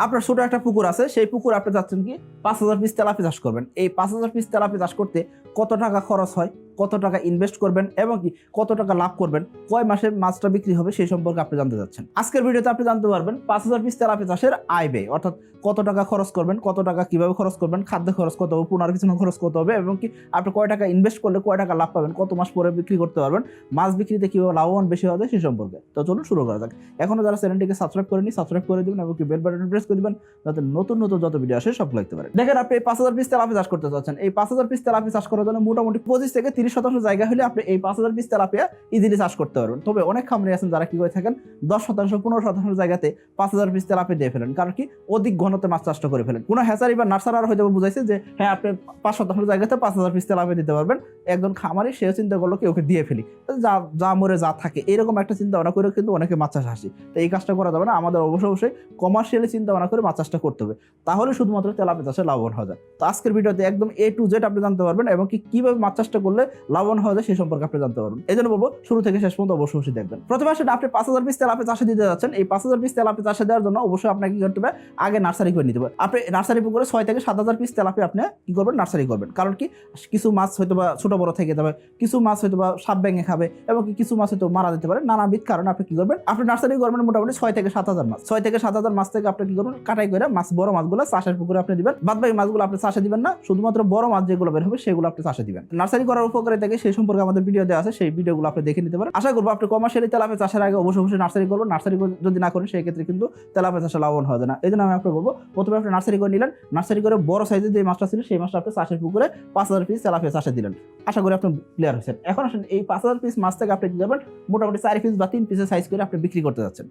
আপনার ছোট একটা পুকুর আছে, সেই পুকুর আপনি চাচ্ছেন কি, পাঁচ হাজার পিস তেলাপি চাষ করবেন। এই পাঁচ হাজার পিস তেলাপি চাষ করতে কত টাকা খরচ হয়? কত টাকা ইনভেস্ট করবেন এবং কি কত টাকা লাভ করবেন, কয় মাসে মাছটা বিক্রি হবে সেই সম্পর্কে আপনি জানতে যাচ্ছেন আজকের ভিডিওতে আপনি জানতে পারবেন পাঁচ হাজার পিস তেলাপি চাষের আয় ব্যয়, অর্থাৎ কত টাকা খরচ করবেন, কত টাকা কীভাবে খরচ করবেন, খাদ্য খরচ কত হবে, পুনর পিছনে খরচ কত হবে এবং কি আপনি কয় টাকা ইনভেস্ট করলে কয় টাকা লাভ পাবেন, কত মাস পরে বিক্রি করতে পারবেন, মাছ বিক্রিতে কীভাবে লাভবান বেশি হবে সেই সম্পর্কে। তো চলুন শুরু করা যাক। এখনও যারা চ্যানেলটিকে সাবস্ক্রাইব করেনি সাবস্ক্রাইব করে দিবেন এবং কি বেল বাটন প্রেস করে দিবেন, যাতে নতুন নতুন যত ভিডিও আসে সব লাগতে পারে দেখেন আপনি এই পাঁচ হাজার পিস তেলাপি চাষ করতে চাচ্ছেন। এই পাঁচ হাজার পিস তেলাপি চাষ করার জন্য মোটামুটি পঁচিশ থেকে তিরিশ শতাংশ জায়গা হলে আপনি এই পাঁচ হাজার পিস তেলাপিয়া ইজিলি চাষ করতে পারবেন। তবে অনেক খামারি আছেন যারা কি করে থাকেন? দশ শতাংশ, পনেরো শতাংশ জায়গাতে পাঁচ হাজার পিস তেলাপি দিয়ে ফেলেন। কারণ কি? অধিক ঘনত্বে মাছ চাষটা করে ফেলেন। কোনো হ্যাচারি বা নার্সারার হয়তো বুঝাইছে যে হ্যাঁ আপনি পাঁচ শতাংশ জায়গাতে পাঁচ হাজার পিস তেলাপি দিতে পারবেন। একজন খামারি সেও চিন্তা করল কি, ওকে দিয়ে ফেলি। যা যা মরে যা থাকে, এরকম একটা চিন্তা ভাবনা করে কিন্তু অনেকে মাছ চাষ আসি তো এই কাজটা করা যাবে না। আমাদের অবশ্যই অবশ্যই কমার্শিয়ালি চিন্তা ভাবনা করে মাছ চাষটা করতে হবে। তাহলে শুধুমাত্র তেলাপি চাষে লাভবান হওয়া যায়। তো আজকের ভিডিওতে একদম এ টু জেড আপনি জানতে পারবেন এবং কি, কীভাবে মাছ চাষটা করলে লাভবান হওয়া যায় সেই সম্পর্কে আপনি জানতে পারবেন। এই জন্য বলব, শুরু থেকে শেষ পর্যন্ত অবশ্যই অবশ্যই দেখবেন। প্রথমে আসলে আপনি পাঁচ হাজার পিস তেলাপি চাষে দিতে যাচ্ছেন। এই পাঁচ হাজার পিস তেলাপি চাষে দেওয়ার জন্য অবশ্যই আপনাকে কি করতে হবে? আগে নার্সারি করে নিতে হবে। আপনি নার্সারি পুকুরে ছয় থেকে সাত হাজার পিস তেলাপি আপনি কি করবেন? নার্সারি করবেন। কারণ কি? কিছু মাছ হয়তো বা ছোট বড় থেকে যাবে, কিছু মাছ হয়তো বা সাপ ব্যাঙে খাবে, এবং কিছু মাছ হয়তো মারা যেতে পারে। নানাবিধ কারণে আপনি কি করবেন? আপনি নার্সারি করবেন মোটামুটি ছয় থেকে সাত হাজার মাছ। ছয় থেকে সাত হাজার মাছ থেকে আপনি কি করবেন? কাটাই করে মাছ, বড় মাছগুলো চাষের পুকুরে আপনি দিবেন। বাদ বাকি মাছগুলো আপনি চাষে দিবেন না। শুধুমাত্র বড় মাছ যেগুলো বের হবে, সেগুলো আপনি চাষে দিবেন। নার্সারি করার উপকারে থেকে সেই সম্পর্কে আমাদের ভিডিও দেওয়া আছে, সেই ভিডিওগুলো আপনি দেখে নিতে পারেন। আশা করব আপনি কমার্শিয়ালি তেলাপে চাষের আগে অবশ্যই অবশ্যই নার্সারি করবেন। নার্সারি যদি না করেন সেই ক্ষেত্রে কিন্তু তেলাপে চাষে লাভবান হবে না। এই জন্য আমি আপনাকে বলব, প্রথমে আপনি নার্সারি করে নিলেন। নার্সারি করে বড় সাইজের যে মাছটা ছিল, সেই মাছটা আপনি চাষের পুকুরে পাঁচ হাজার পিস তেলাপে চাষে দিলেন। আশা করি আপনি ক্লিয়ার হয়েছেন। এখন আসেন, এই পাঁচ হাজার পিস মাছ থেকে আপনি করবেন? মোটামুটি চার পিস বা তিন পিসের সাইজ করে আপনি বিক্রি করতে যাচ্ছেন।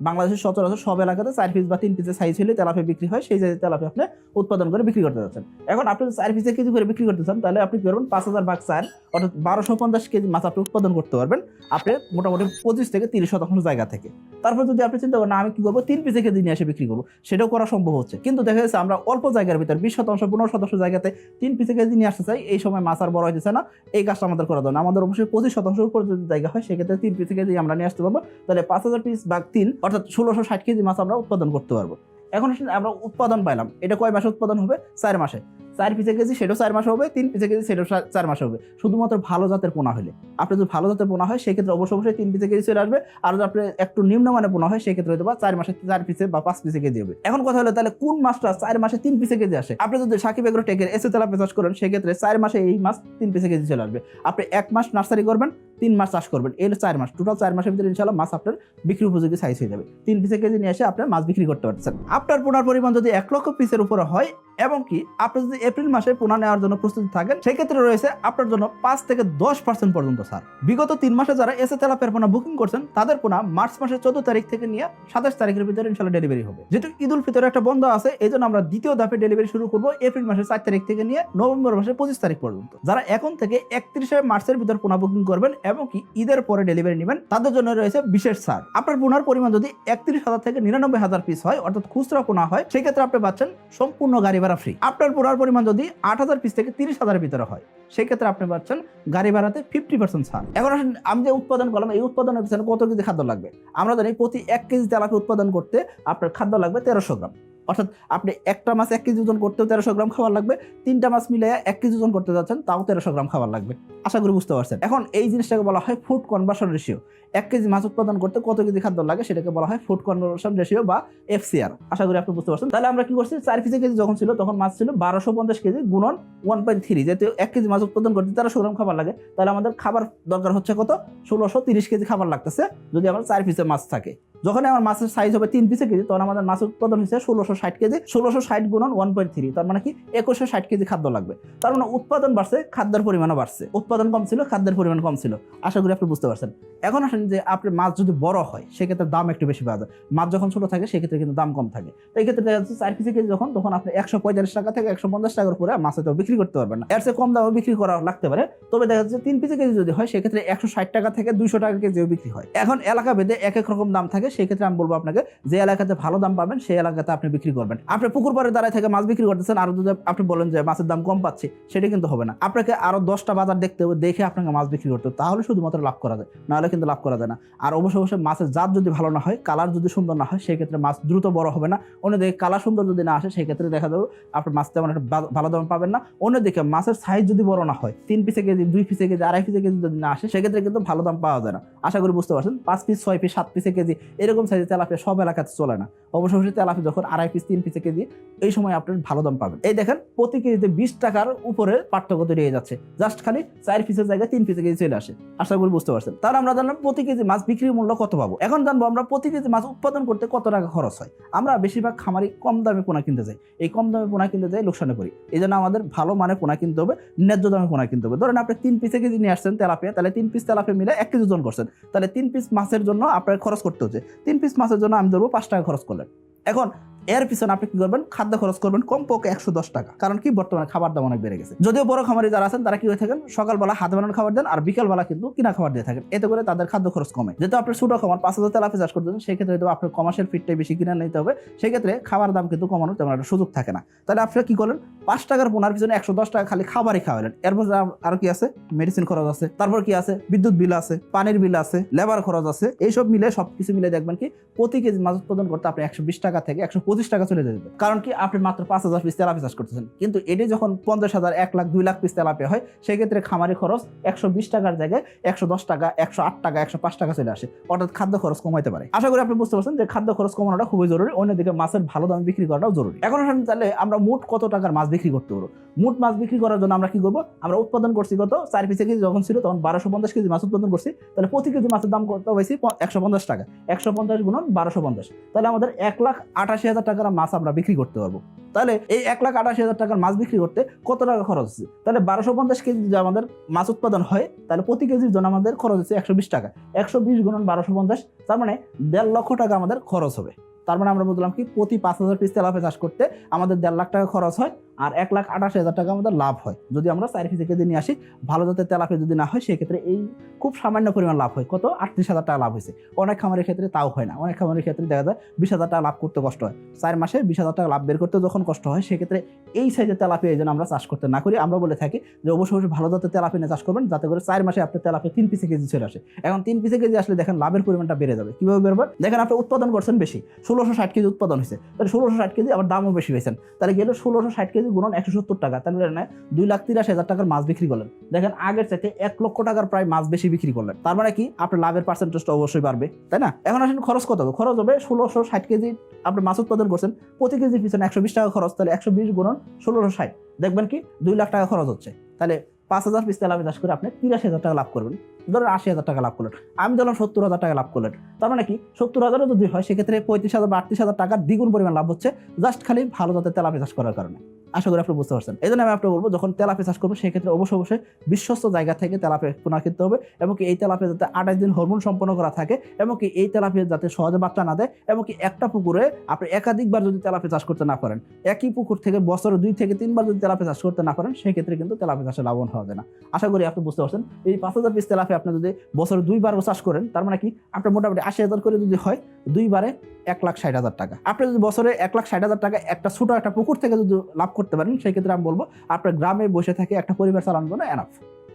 বাংলাদেশের সচরাচর সব এলাকাতে চার পিস বা তিন পিসের সাইজ হলে তেলাপি বিক্রি হয়, সেই জায়গায় তেলাপি আপনি উৎপাদন করে বিক্রি করতে যাচ্ছেন। এখন আপনি চার পিসের কেজি করে বিক্রি করতে চান, তাহলে আপনি করবেন? পাঁচ হাজার ভাগ চার অর্থাৎ বারোশো পঞ্চাশ কেজি মাছ আপনি উৎপাদন করতে পারবেন, আপনি মোটামুটি পঁচিশ থেকে তিরিশ শতাংশ জায়গা থেকে। তারপর যদি আপনি চিন্তা করেন আমি কি করব? তিন পিসে কেজি নিয়ে এসে বিক্রি করব। সেটাও করা সম্ভব হচ্ছে। কিন্তু দেখা যাচ্ছে আমরা অল্প জায়গার ভিতর, বিশ শতাংশ, পনেরো শতাংশ জায়গাতে তিন পিসে কেজি নিয়ে আসতে চাই, এই সময় মাছ আর বড় হইতেছে না, এই কাজটা আমাদের করা দরকার। আমাদের অবশ্যই পঁচিশ শতাংশ উপর যদি জায়গা হয়, সেক্ষেত্রে তিন পিসে কেজি আমরা নিয়ে আসতে পারব। তাহলে পাঁচ হাজার পিস ভাগ তিন অর্থাৎ ষোলোশো ষাট কেজি মাছ আমরা উৎপাদন করতে পারব। এখন আমরা উৎপাদন পাইলাম। এটা কয় মাসে উৎপাদন হবে? চার মাসে। চার পিসে কেজি, সেটাও চার মাসে হবে, তিন পিসে কেজি, সেটাও চার মাস হবে। শুধুমাত্র ভালো জাতের পোনা হলে। আপনি যদি ভালো জাতের পোনা হয়, সেক্ষেত্রে অবশ্য অবশ্যই তিন পিসে কেজি চলে আসবে। আর যদি আপনি একটু নিম্নমানের পোনা হয়, সেক্ষেত্রে হয়তো বা চার মাসে চার পিসে বা পাঁচ পিসে কেজি হবে। এখন কথা হলো, তাহলে কোন মাছটা চার মাসে তিন পিসে কেজি আসে? আপনি যদি সাকিব এগ্রো টেকের এসে তেলা চাষ করেন, সেক্ষেত্রে চার মাসে এই মাছ তিন পিসে কেজি চলে আসবে। আপনি এক মাস নার্সারি করবেন, তিন মাস চাষ করবেন। হলো চার মাস। টোটাল চার মাসের ভিতরে ইনশাল্লাহ মাছ আপনার বিক্রি উপযোগী সাইজ হয়ে যাবে। তিন পিসে কেজি নিয়ে এসে আপনার মাছ বিক্রি করতে পারছেন। আপনার পোনার পরিমাণ যদি এক লক্ষ পিসের উপরে হয় এবং কি আপনি যদি এপ্রিল মাসে পোনা নেওয়ার জন্য প্রস্তুতি থাকেন, সেক্ষেত্রে রয়েছে আপনার জন্য পাঁচ থেকে দশ পার্সেন্ট পর্যন্ত স্যার বিগত তিন মাসে যারা এসে তেলাপের পোনা বুকিং করছেন, তাদের পোনা মার্চ মাসের চোদ্দ তারিখ থেকে নিয়ে সাতাশ তারিখের ভিতরে ইনশাল্লাহ ডেলিভারি হবে। যেহেতু ঈদ উল ফিতরের একটা বন্ধ আছে এই জন্য আমরা দ্বিতীয় ধাপে ডেলিভারি শুরু করব এপ্রিল মাসের চার তারিখ থেকে নিয়ে নভেম্বর মাসের পঁচিশ তারিখ পর্যন্ত। যারা এখন থেকে একত্রিশে মার্চের ভিতর পোনা বুকিং করবেন এবং কি ঈদের পরে ডেলিভারি নেবেন, তাদের জন্য রয়েছে বিশেষ ছাড়। আপনার পোনার পরিমাণ যদি একত্রিশ হাজার থেকে নিরানব্বই হাজার পিস হয়, অর্থাৎ খুচরা পোনা হয়, সেক্ষেত্রে আপনি পাচ্ছেন সম্পূর্ণ গাড়ি ভাড়া ফ্রি আপনার পুরার পরিমাণ যদি আট হাজার পিস থেকে তিরিশ হাজারের ভিতরে হয়, সেক্ষেত্রে আপনি পাচ্ছেন গাড়ি ভাড়াতে ফিফটি পার্সেন্ট ছাড়। এখন আমি যে উৎপাদন করলাম, এই উৎপাদনের পিছনে কত কেজি খাদ্য লাগবে? আমরা জানি প্রতি এক কেজি তেলাপি উৎপাদন করতে আপনার খাদ্য লাগবে তেরোশো গ্রাম। অর্থাৎ আপনি একটা মাছ এক কেজি ওজন করতেও তেরোশো গ্রাম খাবার লাগবে, তিনটা মাছ মিলে এক কেজি ওজন করতে যাচ্ছেন, তাও তেরোশো গ্রাম খাবার লাগবে। আশা করি বুঝতে পারছেন। এখন এই জিনিসটাকে বলা হয় ফুড কনভার্সন রেশিও এক কেজি মাছ উৎপাদন করতে কত কেজি খাদ্য লাগে সেটাকে বলা হয় ফুড কনভার্সন রেশিও বা এফসিআর আশা করি আপনি বুঝতে পারছেন। তাহলে আমরা কি করছি? চার পিসে কেজি যখন ছিল, তখন মাছ ছিল বারোশো পঞ্চাশ কেজি গুণন ওয়ান পয়েন্ট থ্রি যেহেতু এক কেজি মাছ উৎপাদন করতে তেরোশো গ্রাম খাবার লাগে, তাহলে আমাদের খাবার দরকার হচ্ছে কত? ষোলোশো তিরিশ কেজি খাবার লাগতেছে, যদি আমার চার পিসে মাছ থাকে। যখন আমার মাছের সাইজ হবে তিন পিসে কেজি, তখন আমাদের মাছ উৎপাদন হচ্ছে ষোলোশো ষাট কেজি, ষোলোশো ষাট গুণন ওয়ান পয়েন্ট থ্রি তার মানে কি একুশশো ষাট কেজি খাদ্য লাগবে। তার মানে উৎপাদন বাড়ছে, খাদ্যের পরিমাণও বাড়ছে। উৎপাদন কম ছিল, খাদ্যের পরিমাণ কম ছিল। আশা করি আপনি বুঝতে পারছেন। এখন আসেন যে আপনার মাছ যদি বড় হয়, সেক্ষেত্রে দাম একটু বেশি পাওয়া যায়। মাছ যখন ছোট থাকে, সেক্ষেত্রে কিন্তু দাম কম থাকে। তো এই ক্ষেত্রে দেখা যাচ্ছে চার পিসে কেজি যখন, তখন আপনি একশো পঁয়তাল্লিশ টাকা থেকে একশো পঞ্চাশ টাকার উপরে মাছ তো বিক্রি করতে পারবেন না। এর চেয়ে কম দামে বিক্রি করা লাগতে পারে। তবে দেখা যাচ্ছে তিন পিসে কেজি যদি হয়, সেক্ষেত্রে একশো ষাট টাকা থেকে দুইশো টাকা কেজিও বিক্রি হয়। এখন এলাকা ভেদে এক এক রকম দাম থাকে। সেক্ষেত্রে আমি বলব আপনাকে, যে এলাকাতে ভালো দাম পাবেন, সেই এলাকাতে আপনি বিক্রি করবেন। আপনি পুকুর পাড়ে দাঁড়ায় থেকে মাছ বিক্রি করতেছেন, আর যদি আপনি বলেন যে মাছের দাম কম পাচ্ছি, সেটা কিন্তু হবে না। আপনাকে আরও দশটা বাজার দেখতে হবে, দেখে আপনাকে মাছ বিক্রি করতে হবে, তাহলে শুধুমাত্র লাভ করা যায়, নাহলে কিন্তু লাভ করা যায় না। আর অবশ্যই অবশ্যই মাছের জাত যদি ভালো না হয়, কালার যদি সুন্দর না হয় সেই ক্ষেত্রে মাছ দ্রুত বড় হবে না। অন্যদিকে কালার সুন্দর যদি না আসে সেই ক্ষেত্রে দেখা যাবে আপনার মাছ তেমন একটা ভালো দাম পাবেন না। অন্যদিকে মাছের সাইজ যদি বড় না হয়, তিন পিসে কেজি, দুই পিসে কেজি, আড়াই পিসে কেজি যদি না আসে, সেক্ষেত্রে কিন্তু ভালো দাম পাওয়া যায় না। আশা করি বুঝতে পারছেন, পাঁচ পিস ছয় পিস সাত পিসে কেজি এরকম সাইজের তেলাপিয়া সব এলাকাতে চলে না। অবশ্যই তেলাপি যখন আড়াই পিস তিন পিসে কেজি এই সময় আপনার ভালো দাম পাবেন। এই দেখেন, প্রতি কেজিতে বিশ টাকার উপরে পার্থক্য তৈরি হয়ে যাচ্ছে। জাস্ট খালি চার পিসের জায়গায় তিন পিসে কেজি চলে আসে। আশা করি বুঝতে পারছেন। তাহলে আমরা জানলাম প্রতি কেজি মাছ বিক্রির মূল্য কত পাবো। এখন জানব আমরা প্রতি কেজি মাছ উৎপাদন করতে কত টাকা খরচ হয়। আমরা বেশিরভাগ খামারি কম দামে পোনা কিনতে যাই এই কম দামে পোনা কিনতে যাই লোকসানে করি এই জন্য আমাদের ভালো মানে পোনা কিনতে হবে, ন্যায্য দামে পোনা কিনতে হবে। ধরেন আপনি তিন পিসে কেজি নিয়ে আসছেন তেলাপিয়া, তাহলে তিন পিস তেলাপিয়া মিলে এক কেজি ওজন করছেন। তাহলে তিন পিস মাছের জন্য আপনার খরচ করতে হচ্ছে। তিন পিস মাছের জন্য আমি ধরবো পাঁচ টাকা খরচ করলেন। এখন এর পিছনে আপনি কি করবেন? খাদ্য খরচ করবেন কমপক্ষে একশো দশ টাকা। কারণ কি? বর্তমানে খাবার দাম অনেক বেড়ে গেছে। যদিও বড় খামারি যারা আছেন, তারা কি হয়ে থাকেন? সকালবেলা হাত বানানোর খাবার দেন আর বিকালবেলা কিন্তু কিনা খাবার দিয়ে থাকেন। এতে করে তাদের খাদ্য খরচ কমে। যেহেতু আপনি ছোটো খামার, পাঁচ হাজার তেলাপি চাষ করতেছেন সেই ক্ষেত্রে হয়তো আপনার কমার্শিয়াল ফিটটাই বেশি কিনে নিতে হবে। সেই ক্ষেত্রে খাবার দাম কিন্তু কমানোর তেমন একটা সুযোগ থাকে না। তাহলে আপনি কি করেন পাঁচ টাকার পোনার পিছনে একশো দশ টাকা খালি খাবারই খাওয়ালেন। এরপর আর কি আছে? মেডিসিন খরচ আছে। তারপর কি আছে? বিদ্যুৎ বিল আছে, পানির বিল আছে লেবার খরচ আছে। এইসব মিলে সবকিছু মিলে দেখবেন কি, প্রতি কেজি মাছ উৎপাদন করতে আপনি একশো বিশ টাকা থেকে একশো পঁচিশ টাকা চলে যাবে কারণ কি, আপনি মাত্র পাঁচ হাজার পিস তেলাপি চাষ করতেছেন। কিন্তু এটি যখন পঞ্চাশ হাজার, এক লাখ, দুই লাখ পিস তেলাপি হয়, সেক্ষেত্রে খামারি খরচ একশো বিশ টাকার জায়গায় একশো দশ টাকা, একশো আট টাকা, একশো পাঁচ টাকা চলে আসে। অর্থাৎ খাদ্য খরচ কমাইতে পারে। আশা করি আপনি বুঝতে পারছেন যে খাদ্য খরচ কমানোটা খুবই জরুরি, অন্যদিকে মাছের ভালো দামে বিক্রি করাটাও জরুরি। এখন আসলে তাহলে আমরা মোট কত টাকার মাছ বিক্রি করতে পারব? মোট মাছ বিক্রি করার জন্য আমরা কি করব? আমরা উৎপাদন করছি কত? চার পিসে কেজি যখন ছিল, তখন বারোশো পঞ্চাশ কেজি মাছ উৎপাদন করছি। তাহলে প্রতি কেজি মাছের দাম কত হয়েছে একশো পঞ্চাশ টাকা। একশো পঞ্চাশ গুণন বারোশো পঞ্চাশ। তাহলে আমাদের এক লাখ আটাশি হাজার টাকার মাছ আমরা বিক্রি করতে পারব। তাহলে এই এক লাখ আঠাশ হাজার টাকার মাছ বিক্রি করতে কত টাকা খরচ হচ্ছে? তাহলে বারোশো পঞ্চাশ কেজি যদি আমাদের মাছ উৎপাদন হয়, তাহলে প্রতি কেজির জন্য আমাদের খরচ হচ্ছে একশো বিশ টাকা। একশো বিশ গুণন বারোশো পঞ্চাশ, তার মানে দেড় লক্ষ টাকা আমাদের খরচ হবে। তার মানে আমরা বুঝলাম কি, প্রতি পাঁচ হাজার পিস তেলাপে চাষ করতে আমাদের দেড় লাখ টাকা খরচ হয়। আর এক লাখ আঠাশি হাজার টাকা আমাদের লাভ হয়। যদি আমরা চার পিসে কেজি নিয়ে আসি, ভালো জাতের তেলাপে যদি না হয়, সেক্ষেত্রে এই খুব সামান্য পরিমাণ লাভ হয়। কত? আটত্রিশ হাজার টাকা লাভ হয়েছে। অনেক খামারের ক্ষেত্রে তাও হয় না। অনেক খামারের ক্ষেত্রে দেখা যায় বিশ হাজার টাকা লাভ করতে কষ্ট হয়। চার মাসে বিশ হাজার টাকা লাভ বের করতে যখন কষ্ট হয়, সেক্ষেত্রে এই সাইজের তেলাপি এই জন্য আমরা চাষ করতে না করি। আমরা বলে থাকি যে অবশ্যই অবশ্যই ভালো জাতের তেলাপি নিয়ে চাষ করবেন, যাতে করে চার মাসে আপনার তেলাপি তিন পিসে কেজি চলে আসে। এখন তিন পিসে কেজি আসলে দেখেন লাভের পরিমাণটা বেড়ে যাবে। কীভাবে বেরোবে দেখেন আপনি উৎপাদন করছেন বেশি। ষোলোশো ষাট কেজি উৎপাদন হয়েছে। তাহলে ষোলোশো ষাট কেজি আবার দামও বেশি হয়েছেন তাহলে গেলে ষোলোশো ষাট কেজি গুণন একশো সত্তর টাকা, তাহলে নেয় দুই লাখ তিরাশি হাজার টাকার মাছ বিক্রি করলেন। দেখেন, আগের চাইতে এক লক্ষ টাকার প্রায় মাছ বেশি বিক্রি করলেন। তার মানে কি? আপনার লাভের পার্সেন্টেজটা অবশ্যই বাড়বে, তাই না? এখন আসেন খরচ কত হবে? খরচ হবে ষোলোশো ষাট কেজি। আপনি মাছ উৎপাদন করছেন, প্রতি কেজির পিছনে একশো বিশ টাকা খরচ, তাহলে একশো বিশ গুণন ষোলোশো ষাট। দেখবেন কি? দুই লাখ টাকা খরচ হচ্ছে। তাহলে পাঁচ হাজার পিস তেলাপি চাষ করে আপনি তিরাশি হাজার টাকা লাভ করবেন। ধরেন আশি হাজার টাকা লাভ করলেন। আমি ধরলাম সত্তর হাজার টাকা লাভ করলেন। তার মানে কি? সত্তর হাজারও যদি হয়, সেক্ষেত্রে পঁয়ত্রিশ হাজার বা আটত্রিশ হাজার টাকার দ্বিগুণ পরিমাণ লাভ হচ্ছে জাস্ট খালি ভালো জাতের তেলাপি চাষ করার কারণে। আশা করি আপনি বুঝতে পারছেন। এই জন্য আমি আপনাকে বলব, যখন তেলাপি চাষ করব সেক্ষেত্রে অবশ্যই অবশ্যই বিশ্বস্ত জায়গা থেকে তেলাপি পোনা কিনতে হবে এবং কি এই তেলাপি যাতে আঠাশ দিন হরমোন সম্পন্ন করা থাকে এবং কি এই তেলাপি যাতে সহজে বাচ্চা না দেয় এবং কি একটা পুকুরে আপনি একাধিকবার যদি তেলাপি চাষ করতে না পারেন, একই পুকুর থেকে বছরে দুই থেকে তিনবার যদি তেলাপি চাষ করতে না পারেন, সেক্ষেত্রে কিন্তু তেলাপি চাষে লাভবান যায় না। আশা করি আপনি বুঝতে পারছেন, এই পাঁচ হাজার পিস তেলাপি আপনি যদি বছরে দুইবার চাষ করেন, তার মানে কি আপনার মোটামুটি আশি হাজার করে যদি হয়, দুইবারে এক লাখ ষাট হাজার টাকা। আপনি যদি বছরে এক লাখ ষাট হাজার টাকা একটা ছোটো একটা পুকুর থেকে যদি লাভ করতে পারেন সেই ক্ষেত্রে আমি বলব আপনার গ্রামে বসে থেকে একটা পরিবার চালানো এনাফ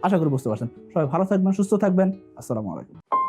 আশা করি বুঝতে পারছেন। সবাই ভালো থাকবেন, সুস্থ থাকবেন। আসসালামু আলাইকুম।